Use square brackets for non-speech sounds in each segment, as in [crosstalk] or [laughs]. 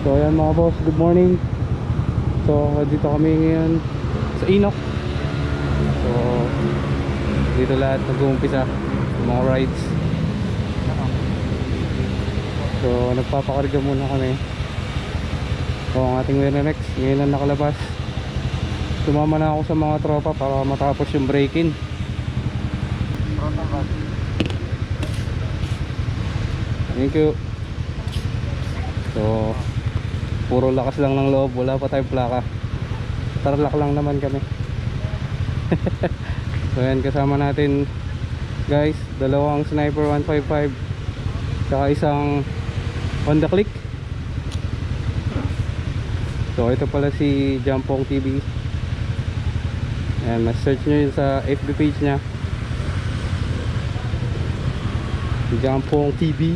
So ayan mga boss, good morning. So dito kami ngayon sa Inok So dito lahat nag-uumpisa mga rides. So nagpapakarga muna kami. So ang ating Next ngayon lang nakalabas. Sumama na ako sa mga tropa para matapos yung break-in. Thank you. So Puro lakas lang ng loob, wala pa tayong plaka. Tarlak lang naman kami. [laughs] So yan kasama natin Guys, dalawang Sniper 155 Saka isang Honda Click. So ito pala si Jampong TV Ayan, mas-search nyo yun sa FB page niya. Si Jampong TV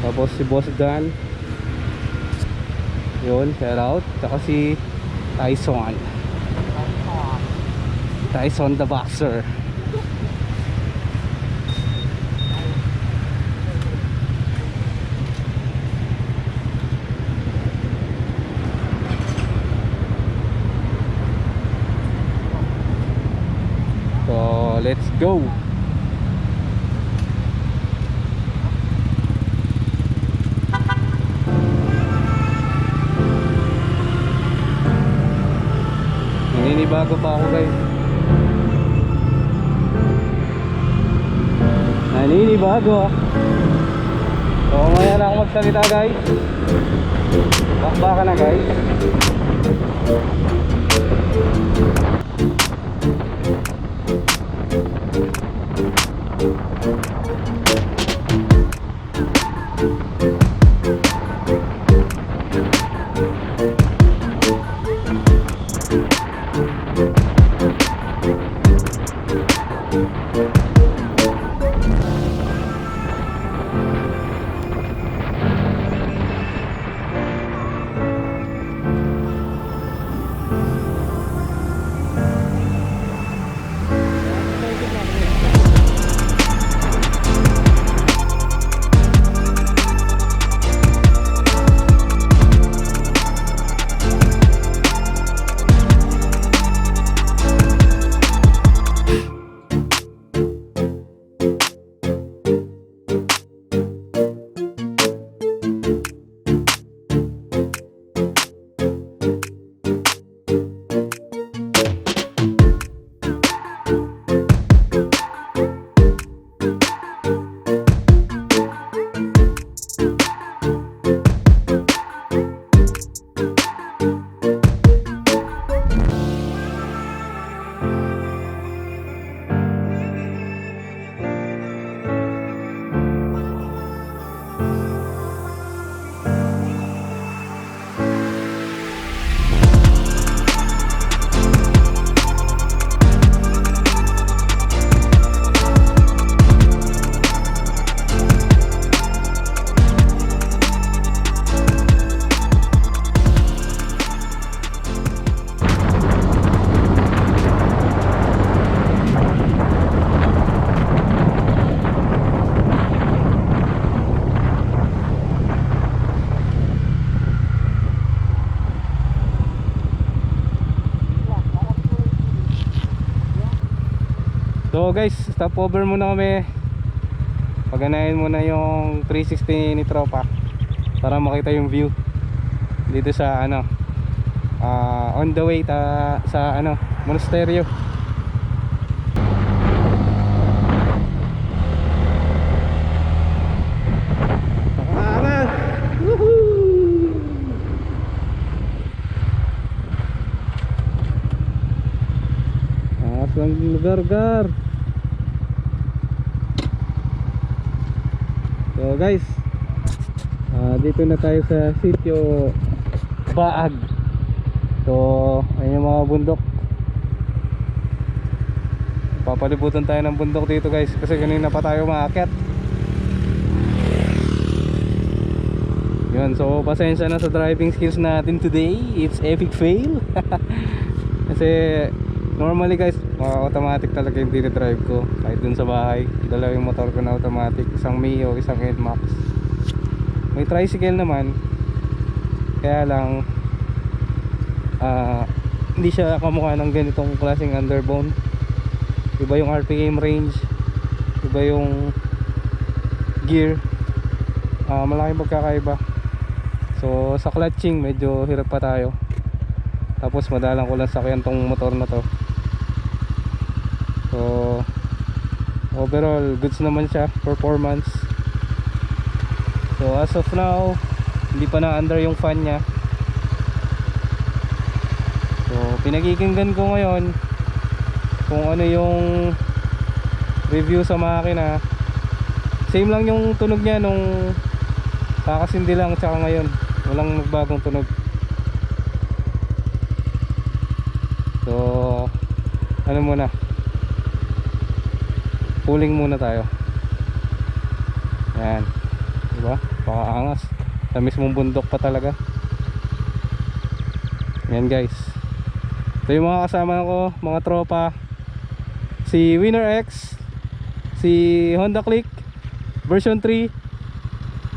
Tapos si Boss Dan yun, shout out. Saka si Tyson. Tyson the Boxer. So, let's go. Naninibago pa ako guys. Naninibago. So mamaya na ako magsalita guys. Bakbaka na guys So guys, stop over muna kami. Paganahin muna yung 360 ni Tropa Para makita yung view Dito sa ano ah, On the way ta, sa ano ng lugar gar guys. Ah, Dito na tayo sa sitio Baag. So ayun yung mga bundok. Papalibutan tayo ng bundok dito guys Kasi kanina pa tayo maakyat Yun, so pasensya na sa driving skills natin today. It's epic fail. [laughs] Kasi normally guys mga automatic talaga yung dinidrive ko. Kahit dun sa bahay Dalawa yung motor ko na automatic. Isang Mio, isang NMAX May tricycle naman. Kaya lang ah, hindi siya kamukha ng ganitong klaseng underbone. Iba yung RPM range. Iba yung gear. Ah, malaking pagkakaiba. So sa clutching medyo hirap pa tayo. Tapos madalang ko lang sakyan tong motor na to so overall goods naman siya performance so as of now hindi pa na under yung fan niya. So pinagkikinggan ko ngayon kung ano yung review sa makina. Same lang yung tunog niya nung kakasindi lang tsaka ngayon. Walang nagbagong tunog. So ano muna pulling muna tayo. Yan diba? Pakaangas sa mismong bundok pa talaga. Yan guys. Ito yung mga kasama ko mga tropa. Si Winner X si Honda Click version 3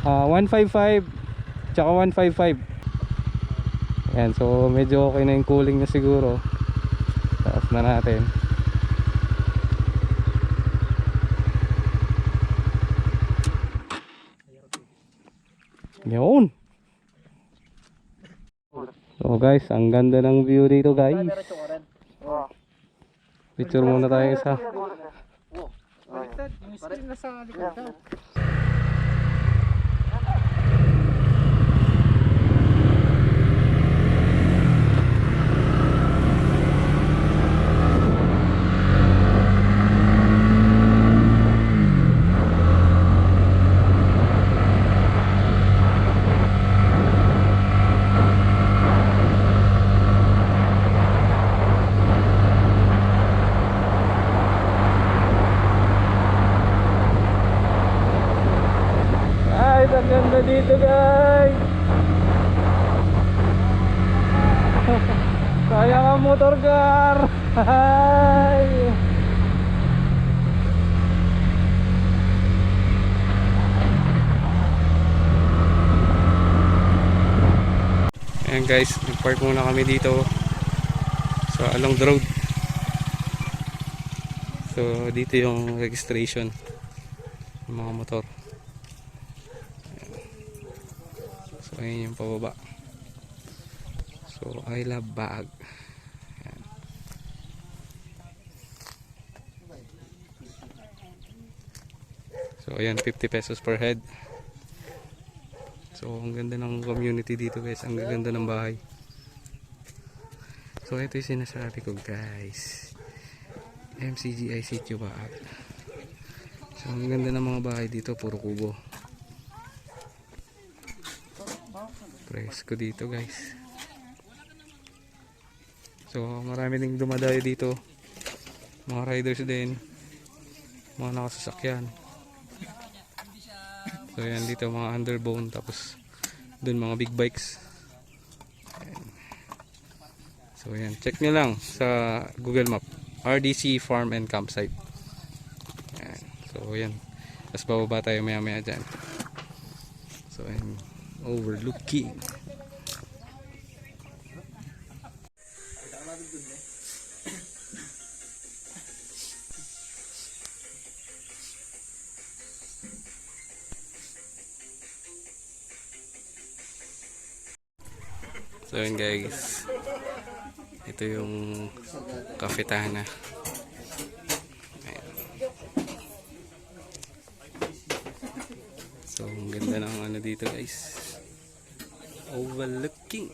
ah, 155 tsaka 155 yan so medyo okay na yung cooling na siguro. Taas na natin yun. So guys ang ganda ng view dito guys. Picture muna tayo isa. Yung screen nasa likod daw. Ay, ang ganda dito guys. Kaya ka motor car. Ay. Ayan guys, nag-park muna kami dito sa along the road. So dito yung registration ng mga motor. So ayun yung pababa. So I love bag. Ayan 50 pesos per head. So ang ganda ng community dito guys, ang ganda ng bahay. So ito yung sinasabi ko guys. MCGI Sitio Baag. So ang ganda ng mga bahay dito, puro kubo. Presko dito guys. So marami ding dumadayo dito. Mga riders din. Mga nakasasakyan. So yan dito mga underbone tapos dun mga big bikes. So yan, check nyo lang sa Google Map. RDC Farm and Campsite. Ayan. So yan. Tapos bababa tayo maya maya dyan. So yan. Overlooking. So yun guys. Ito yung kafetana. Ayan. So ang ganda ng ano dito guys. Overlooking.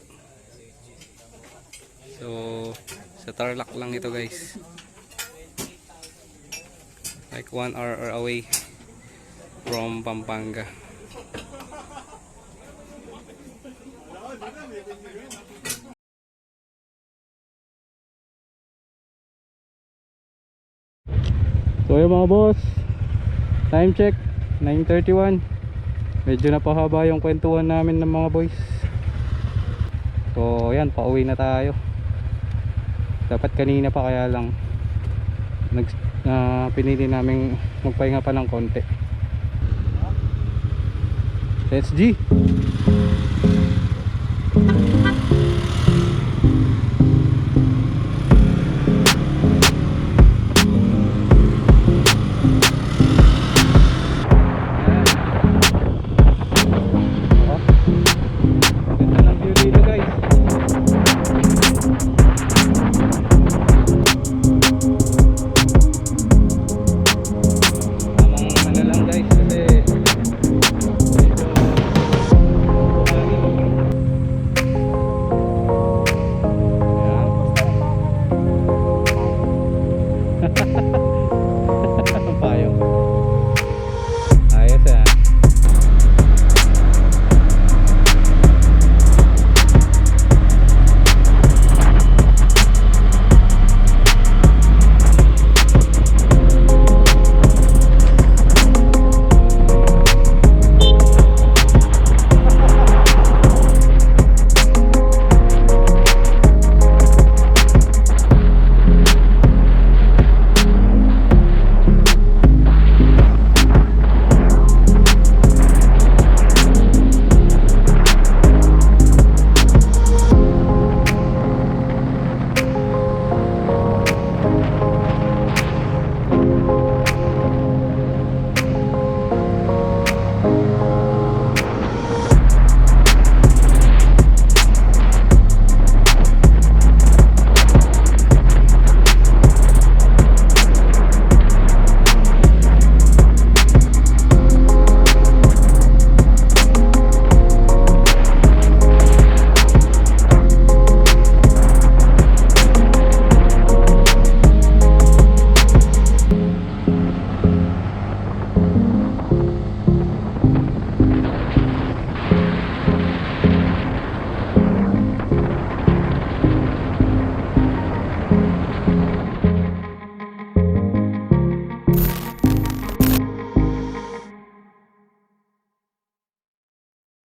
So sa Tarlac lang ito guys. Like one hour away from Pampanga. So yun mga boss. Time check 9.31 Medyo napahaba yung kwentuhan namin ng mga boys. So yan pauwi na tayo. Dapat kanina pa kaya lang nag, ah, Pinili namin magpahinga pa ng konti. Let's G